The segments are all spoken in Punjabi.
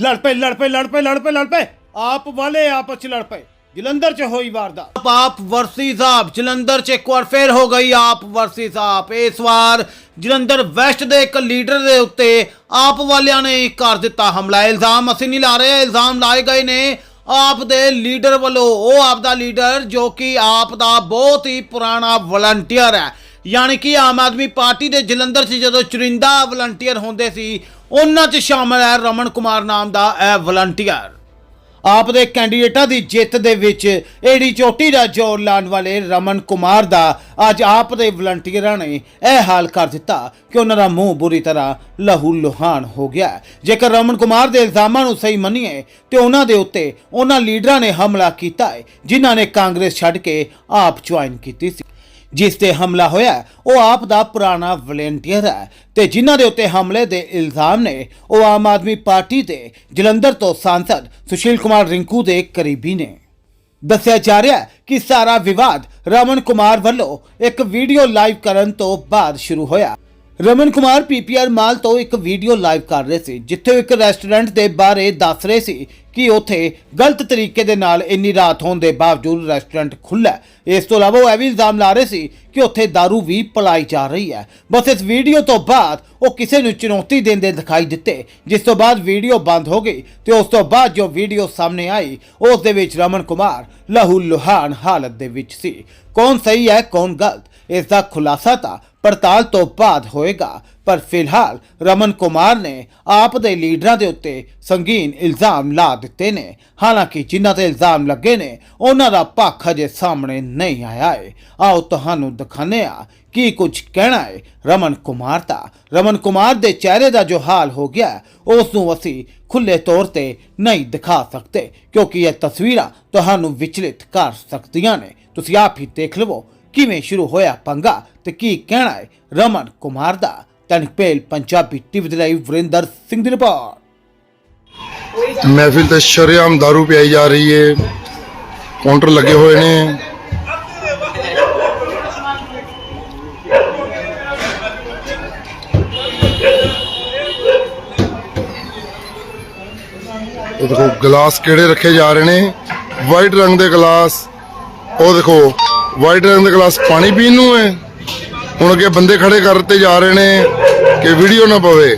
ਲੜ ਪਏ ਲੜ ਪਏ ਲੜ ਪਏ ਲੜ ਪਏ ਲੜ ਪਏ। ਆਪ ਵਾਲੇ ਆਪਸ ਚ ਲੜ ਪਏ। ਜਲੰਧਰ ਚ ਹੋਈ ਵਾਰਦਾਤ। ਆਪ ਵਰਸੀ ਸਾਹਿਬ, ਜਲੰਧਰ ਚ ਇੱਕ ਵਾਰ ਫੇਰ ਹੋ ਗਈ ਆਪ ਵਰਸੀ ਸਾਹਿਬ। ਇਸ ਵਾਰ ਜਲੰਧਰ ਵੈਸਟ ਦੇ ਇੱਕ ਲੀਡਰ ਦੇ ਉੱਤੇ ਆਪ ਵਾਲਿਆਂ ਨੇ ਕਰ ਦਿੱਤਾ ਹਮਲਾ। ਇਲਜ਼ਾਮ ਅਸੀਂ ਨਹੀਂ ਲਾ ਰਹੇ, ਇਲਜ਼ਾਮ ਲਾਏ ਗਏ ਨੇ ਆਪ ਦੇ ਲੀਡਰ ਵੱਲੋਂ। ਉਹ ਆਪ ਦਾ ਲੀਡਰ ਜੋ ਕਿ ਆਪ ਦਾ ਬਹੁਤ ਹੀ ਪੁਰਾਣਾ ਵਲੰਟੀਅਰ ਹੈ। ਯਾਨੀ ਕਿ ਆਮ ਆਦਮੀ ਪਾਰਟੀ ਦੇ ਜਲੰਧਰ 'ਚ ਜਦੋਂ ਚੁਰਿੰਦਾ ਵਲੰਟੀਅਰ ਹੁੰਦੇ ਸੀ, ਉਹਨਾਂ 'ਚ ਸ਼ਾਮਲ ਹੈ ਰਮਨ ਕੁਮਾਰ ਨਾਮ ਦਾ ਇਹ ਵਲੰਟੀਅਰ। ਆਪ ਦੇ ਕੈਂਡੀਡੇਟਾਂ ਦੀ ਜਿੱਤ ਦੇ ਵਿੱਚ ਏਡੀ ਚੋਟੀ ਦਾ ਜ਼ੋਰ ਲਾਉਣ ਵਾਲੇ ਰਮਨ ਕੁਮਾਰ ਦਾ ਅੱਜ ਆਪ ਦੇ ਵਲੰਟੀਅਰਾਂ ਨੇ ਇਹ ਹਾਲ ਕਰ ਦਿੱਤਾ ਕਿ ਉਹਨਾਂ ਦਾ ਮੂੰਹ ਬੁਰੀ ਤਰ੍ਹਾਂ ਲਹੂ ਲੁਹਾਨ ਹੋ ਗਿਆ ਜੇਕਰ ਰਮਨ ਕੁਮਾਰ ਦੇ ਇਲਜ਼ਾਮਾਂ ਨੂੰ ਸਹੀ ਮੰਨੀਏ, ਤੇ ਉਹਨਾਂ ਦੇ ਉੱਤੇ ਉਹਨਾਂ ਲੀਡਰਾਂ ਨੇ ਹਮਲਾ ਕੀਤਾ ਹੈ, ਜਿਨ੍ਹਾਂ ਨੇ ਕਾਂਗਰਸ ਛੱਡ ਕੇ ਆਪ ਜੁਆਇਨ ਕੀਤੀ ਸੀ। ਜਿਸ ਤੇ ਹਮਲਾ ਹੋਇਆ, ਉਹ ਆਪ ਦਾ ਪੁਰਾਣਾ ਵਲੰਟੀਅਰ ਹੈ ਤੇ ਜਿਨ੍ਹਾਂ ਦੇ ਉੱਤੇ ਹਮਲੇ ਦੇ ਇਲਜ਼ਾਮ ਨੇ, ਉਹ ਆਮ ਆਦਮੀ ਪਾਰਟੀ ਦੇ ਜਲੰਧਰ ਤੋਂ ਸਾਂਸਦ ਸੁਸ਼ੀਲ ਕੁਮਾਰ ਰਿੰਕੂ ਦੇ ਕਰੀਬੀ ਨੇ। ਦੱਸਿਆ ਜਾ ਰਿਹਾ ਕਿ ਸਾਰਾ ਵਿਵਾਦ ਰਮਨ ਕੁਮਾਰ ਵੱਲੋਂ ਇੱਕ ਵੀਡੀਓ ਲਾਈਵ ਕਰਨ ਤੋਂ ਬਾਅਦ ਸ਼ੁਰੂ ਹੋਇਆ। ਰਮਨ ਕੁਮਾਰ ਪੀਪੀਆਰ ਮਾਲ ਤੋਂ ਇੱਕ ਵੀਡੀਓ ਲਾਈਵ ਕਰ ਰਹੇ ਸੀ, ਜਿੱਥੇ ਇੱਕ ਰੈਸਟੋਰੈਂਟ ਦੇ ਬਾਰੇ ਦੱਸ ਰਹੇ ਸੀ ਕਿ ਉੱਥੇ ਗਲਤ ਤਰੀਕੇ ਦੇ ਨਾਲ ਇੰਨੀ ਰਾਤ ਹੋਣ ਦੇ ਬਾਵਜੂਦ ਰੈਸਟੋਰੈਂਟ ਖੁੱਲ੍ਹਾ ਇਸ ਤੋਂ ਇਲਾਵਾ ਉਹ ਇਹ ਵੀ ਇਲਜ਼ਾਮ ਲਾ ਰਹੇ ਸੀ ਕਿ ਉੱਥੇ दारू ਵੀ ਪਲਾਈ ਜਾ ਰਹੀ ਹੈ। ਬਸ ਇਸ ਵੀਡੀਓ ਤੋਂ ਬਾਅਦ ਉਹ ਕਿਸੇ ਨੂੰ ਚੁਣੌਤੀ ਦਿੰਦੇ ਦਿਖਾਈ ਦਿੱਤੇ, ਜਿਸ ਤੋਂ ਬਾਅਦ ਵੀਡੀਓ ਬੰਦ ਹੋ ਗਈ ਤੇ ਉਸ ਤੋਂ ਬਾਅਦ ਜੋ ਵੀਡੀਓ ਸਾਹਮਣੇ ਆਈ, ਉਸ ਦੇ ਵਿੱਚ ਰਮਨ ਕੁਮਾਰ ਲਹੂ ਲੁਹਾਨ ਹਾਲਤ ਦੇ ਵਿੱਚ ਸੀ। ਕੌਣ ਸਹੀ ਹੈ, ਕੌਣ ਗਲਤ, ਇਸ ਦਾ ਖੁਲਾਸਾ ਤਾਂ ਪੜਤਾਲ ਤੋਂ ਬਾਅਦ ਹੋਏਗਾ। ਪਰ ਫਿਲਹਾਲ ਰਮਨ ਕੁਮਾਰ ਨੇ ਆਪ ਦੇ ਲੀਡਰਾਂ ਦੇ ਉੱਤੇ ਸੰਗੀਨ ਇਲਜ਼ਾਮ ਲਾ ਦਿੱਤੇ ਨੇ। ਹਾਲਾਂਕਿ ਜਿਨ੍ਹਾਂ ਤੇ ਇਲਜ਼ਾਮ ਲੱਗੇ ਨੇ, ਉਹਨਾਂ ਦਾ ਪੱਖ ਅਜੇ ਸਾਹਮਣੇ ਨਹੀਂ ਆਇਆ ਹੈ ਆਓ ਤੁਹਾਨੂੰ ਦਿਖਾਉਂਦੇ ਆ ਕੀ ਕੁਝ ਕਹਿਣਾ ਹੈ ਰਮਨ ਕੁਮਾਰ ਦਾ। ਰਮਨ ਕੁਮਾਰ ਦੇ ਚਿਹਰੇ ਦਾ ਜੋ ਹਾਲ ਹੋ ਗਿਆ, ਉਸ ਨੂੰ ਅਸੀਂ ਖੁੱਲੇ ਤੌਰ ਤੇ ਨਹੀਂ ਦਿਖਾ ਸਕਦੇ, ਕਿਉਂਕਿ ਇਹ ਤਸਵੀਰਾਂ ਤੁਹਾਨੂੰ ਵਿਚਲਿਤ ਕਰ ਸਕਦੀਆਂ ਨੇ। ਤੁਸੀਂ ਆਪ ਹੀ ਦੇਖ ਲਵੋ ਕਿਵੇਂ ਸ਼ੁਰੂ ਹੋਇਆ ਪੰਗਾ ਤੇ ਕੀ ਕਹਿਣਾ ਹੈ? ਰਮਨ ਕੁਮਾਰ ਦਾ ਤਨਕ ਪੰਜਾਬੀ ਟੀਵੀ ਦੇ ਲਈ ਵਰਿੰਦਰ ਸਿੰਘ ਦੀ ਰਿਪੋਰਟ। ਮਹਿਫਿਲ ਤੇ ਸ਼ਰੇਆਮ दारू ਪਿਆਈ ਜਾ ਰਹੀ ਏ। ਕਾਊਂਟਰ ਲੱਗੇ ਹੋਏ ਨੇ। ਇਹ ਦੇਖੋ, ਗਲਾਸ ਕਿਹੜੇ ਰੱਖੇ ਜਾ ਰਹੇ ਨੇ? ਵਾਈਟ ਰੰਗ ਦੇ ਗਲਾਸ। ਉਹ ਦੇਖੋ। ਵਾਈਟ ਰੰਗ ਦੇ ਗਲਾਸ ਪਾਣੀ ਪੀਣ ਨੂੰ ਹੈ। ਹੁਣ ਅੱਗੇ ਬੰਦੇ ਖੜੇ ਕਰਤੇ ਜਾ ਰਹੇ ਨੇ ਕਿ ਵੀਡੀਓ ਨਾ ਪਵੇ।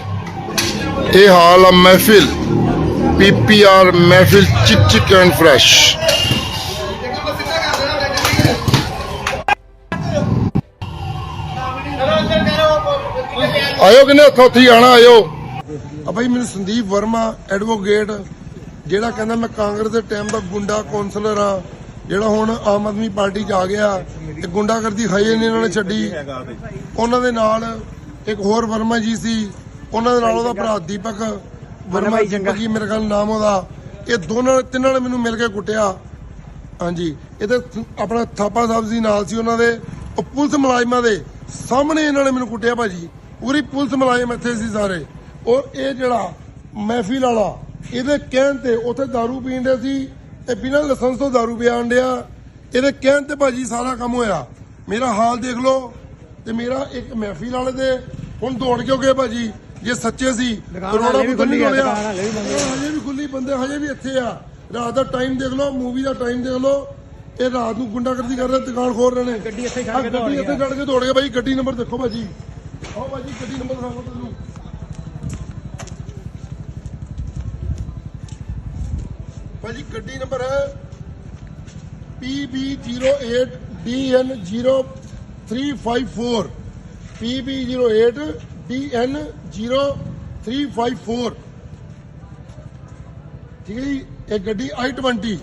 ਇਹ ਹਾਲ ਆ ਮਹਿਫਿਲ PPR ਮਹਿਫਿਲ chic chic and fresh. ਆਇਓ ਕਿਨੇ ਹੱਥੋਂ ਉੱਥੇ ਆਣਾ ਆਇਓ। ਆ ਭਾਈ ਮੈਨੂੰ ਸੰਦੀਪ ਵਰਮਾ ਐਡਵੋਕੇਟ, ਜਿਹੜਾ ਕਹਿੰਦਾ ਮੈਂ ਕਾਂਗਰਸ ਦੇ ਟਾਈਮ ਦਾ ਗੁੰਡਾ ਕੌਂਸਲਰ ਆ। ਜਿਹੜਾ ਹੁਣ ਆਮ ਆਦਮੀ ਪਾਰਟੀ 'ਚ ਆ ਗਿਆ ਤੇ ਗੁੰਡਾਗਰਦੀ ਖਾਈ ਨਹੀਂ ਇਹਨਾਂ ਨੇ ਛੱਡੀ। ਉਹਨਾਂ ਦੇ ਨਾਲ ਇੱਕ ਹੋਰ ਵਰਮਾ ਜੀ ਸੀ ਉਹਨਾਂ ਦੇ ਨਾਲ ਉਹਦਾ ਭਰਾ ਦੀਪਕ ਵਰਮਾ ਜੀ ਮੇਰੇ ਖਿਆਲ ਨਾਮ ਉਹਦਾ। ਇਹ ਦੋਨਾਂ ਤਿੰਨਾਂ ਨੇ ਮੈਨੂੰ ਮਿਲ ਕੇ ਕੁੱਟਿਆ। ਹਾਂਜੀ। ਇਹਦੇ ਆਪਣਾ ਥਾਪਾ ਸਾਹਿਬ ਜੀ ਨਾਲ ਸੀ ਉਹਨਾਂ ਦੇ। ਉਹ ਪੁਲਿਸ ਮੁਲਾਜ਼ਮਾਂ ਦੇ ਸਾਹਮਣੇ ਇਹਨਾਂ ਨੇ ਮੈਨੂੰ ਕੁੱਟਿਆ ਭਾਜੀ। ਪੂਰੀ ਪੁਲਿਸ ਮੁਲਾਜ਼ਮ ਇੱਥੇ ਸੀ ਸਾਰੇ। ਔਰ ਇਹ ਜਿਹੜਾ ਮਹਿਫਿਲ ਵਾਲਾ ਇਹਦੇ ਕਹਿਣ ਤੇ ਉੱਥੇ दारू ਪੀਂਦੇ ਸੀ। ਤੇ ਬਿਨਾਂ ਲਾਇਸੈਂਸ ਤੋਂ दारू ਪਿਆਣ ਡਿਆ ਇਹਦੇ ਕਹਿਣ ਤੇ ਭਾਜੀ ਸਾਰਾ ਕੰਮ ਹੋਇਆ। ਮੇਰਾ ਹਾਲ ਦੇਖ ਲਓ ਤੇ ਮੇਰਾ ਇੱਕ ਮਹਿਫਿਲ ਵਾਲੇ ਦੇ ਹੁਣ ਦੌੜ ਕਿਉਂ ਗਏ ਭਾਜੀ? ਜੇ ਸੱਚੇ ਸੀ ਕਰੋੜਾ ਵੀ ਖੁੱਲੀ ਹੋਇਆ। ਹਜੇ ਵੀ ਖੁੱਲੀ ਬੰਦੇ ਹਜੇ ਵੀ ਇੱਥੇ ਆ। ਰਾਤ ਦਾ ਟਾਈਮ ਦੇਖ ਲਓ ਮੂਵੀ ਦਾ ਟਾਈਮ ਦੇਖ ਲਓ। ਇਹ ਰਾਤ ਨੂੰ ਗੁੰਡਾਗਰਦੀ ਕਰ ਰਹੇ ਦੁਕਾਨ ਖੋਲ ਰਹੇ ਨੇ। ਗੱਡੀ ਇੱਥੇ ਛੱਡ ਕੇ ਦੌੜ ਗੱਡੀ। ਇੱਥੇ ਛੱਡ ਕੇ ਦੌੜ ਗੱਡੀ ਨੰਬਰ ਦੇਖੋ ਭਾਜੀ। ਆਓ ਭਾਜੀ ਗੱਡੀ ਨੰਬਰ ਦਿਖਾਓ ਤੁਹਾਨੂੰ ਭਾਜੀ, ਗੱਡੀ ਨੰਬਰ ਹੈ PB08DN0354 PB08DN0354 ਠੀਕ ਹੈ ਜੀ, ਇਹ ਗੱਡੀ i20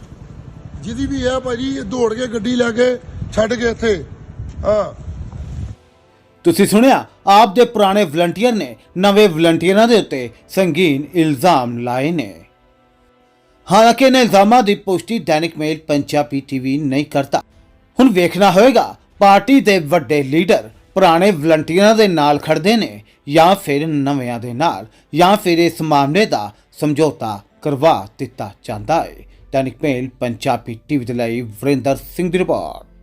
ਜਿਹਦੀ ਵੀ ਹੈ ਭਾਜੀ, ਇਹ ਦੌੜ ਕੇ ਗੱਡੀ ਲੈ ਕੇ ਛੱਡ ਕੇ ਇੱਥੇ। ਹਾਂ। ਤੁਸੀਂ ਸੁਣਿਆ? ਆਪ ਦੇ ਪੁਰਾਣੇ ਵਲੰਟੀਅਰ ਨੇ ਨਵੇਂ ਵਲੰਟੀਅਰਾਂ ਦੇ ਉੱਤੇ ਸੰਗੀਨ ਇਲਜ਼ਾਮ ਲਾਏ ਨੇ। ਹਾਲਾਂਕਿ ਇਹਨਾਂ ਇਲਜ਼ਾਮਾਂ ਦੀ ਪੁਸ਼ਟੀ ਦੈਨਿਕ ਮੇਲ ਪੰਜਾਬੀ ਟੀਵੀ ਨਹੀਂ ਕਰਦਾ ਹੁਣ ਵੇਖਣਾ ਹੋਏਗਾ, ਪਾਰਟੀ ਦੇ ਵੱਡੇ ਲੀਡਰ ਪੁਰਾਣੇ ਵਲੰਟੀਅਰਾਂ ਦੇ ਨਾਲ ਖੜਦੇ ਨੇ ਜਾਂ ਫਿਰ ਨਵਿਆਂ ਦੇ ਨਾਲ, ਜਾਂ ਫਿਰ ਇਸ ਮਾਮਲੇ ਦਾ ਸਮਝੌਤਾ ਕਰਵਾ ਦਿੱਤਾ ਜਾਂਦਾ ਹੈ। ਦੈਨਿਕ ਮੇਲ ਪੰਜਾਬੀ ਟੀਵੀ ਦੇ ਲਈ ਵਰਿੰਦਰ ਸਿੰਘ ਦੀ ਰਿਪੋਰਟ।